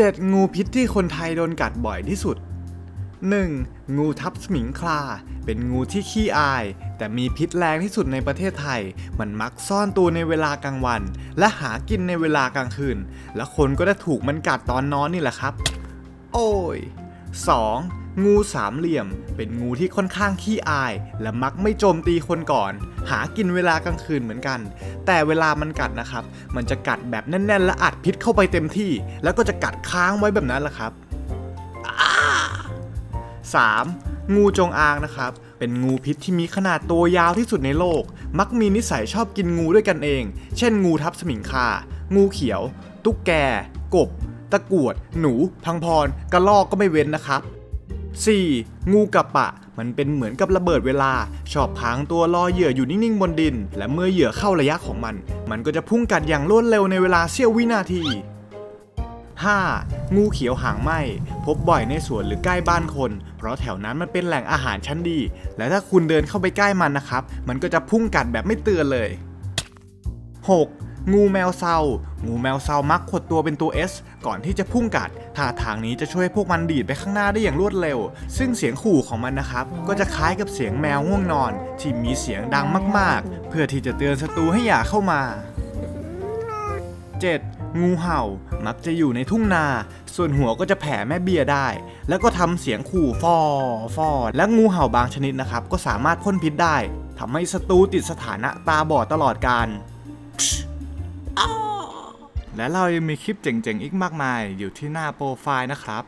7. งูพิษที่คนไทยโดนกัดบ่อยที่สุด 1. งูทับสมิงคลา เป็นงูที่ขี้อาย แต่มีพิษแรงที่สุดในประเทศไทย มันมักซ่อนตัวในเวลากลางวัน และหากินในเวลากลางคืน และคนก็ได้ถูกมันกัดตอนนอนนี่แหละครับ โอ้ย 2. งูสามเหลี่ยม เป็นงูที่ค่อนข้างขี้อาย และมักไม่โจมตีคนก่อน หากินเวลากลางคืนเหมือนกัน แต่เวลามันกัดนะครับ มันจะกัดแบบแน่น ๆ และอัดพิษเข้าไปเต็มที่ แล้วก็จะกัดค้างไว้แบบนั้นแหละครับ 3. งูจงอางนะครับ เป็นงูพิษที่มีขนาดตัวยาวที่สุดในโลก มักมีนิสัยชอบกินงูด้วยกันเอง เช่น งูทับสมิงคา งูเขียว ตุ๊กแก กบ ตะกรวด หนู พังพร กระลอกก็ไม่เว้นนะครับ 4. งูกระปะ มันเป็นเหมือนกับระเบิดเวลา ชอบพางตัวรอเหยื่ออยู่นิ่งๆบนดิน และเมื่อเหยื่อเข้าระยะของมัน มันก็จะพุ่งกัดอย่างรวดเร็วในเวลาเสี้ยววินาที 5. งูเขียวหางไหมพบบ่อยในสวนหรือใกล้บ้านคน เพราะแถวนั้นมันเป็นแหล่งอาหารชั้นดี และถ้าคุณเดินเข้าไปใกล้มันนะครับ มันก็จะพุ่งกัดแบบไม่เตือนเลย 6. งูแมวเซางูแมวเซามักขดตัวเป็นตัว S ก่อนที่จะพุ่งกัดท่าทางนี้จะช่วยพวกมันดีดไปข้างหน้าได้อย่างรวดเร็ว ซึ่งเสียงขู่ของมันนะครับ ก็จะคล้ายกับเสียงแมวง่วงนอน ที่มีเสียงดังมากๆ เพื่อที่จะเตือนศัตรูให้อย่าเข้ามา 7. งูเห่ามักจะอยู่ในทุ่งนา ส่วนหัวก็จะแผ่แม่เบี้ยได้ แล้วก็ทำเสียงขู่ฟอฟอและงูเห่าบางชนิดนะครับ ก็สามารถพ่นพิษได้ทำให้ศัตรูติดสถานะตาบอดตลอดการ และเรายังมีคลิปเจ๋งๆ อีกมากมายอยู่ที่หน้าโปรไฟล์นะครับ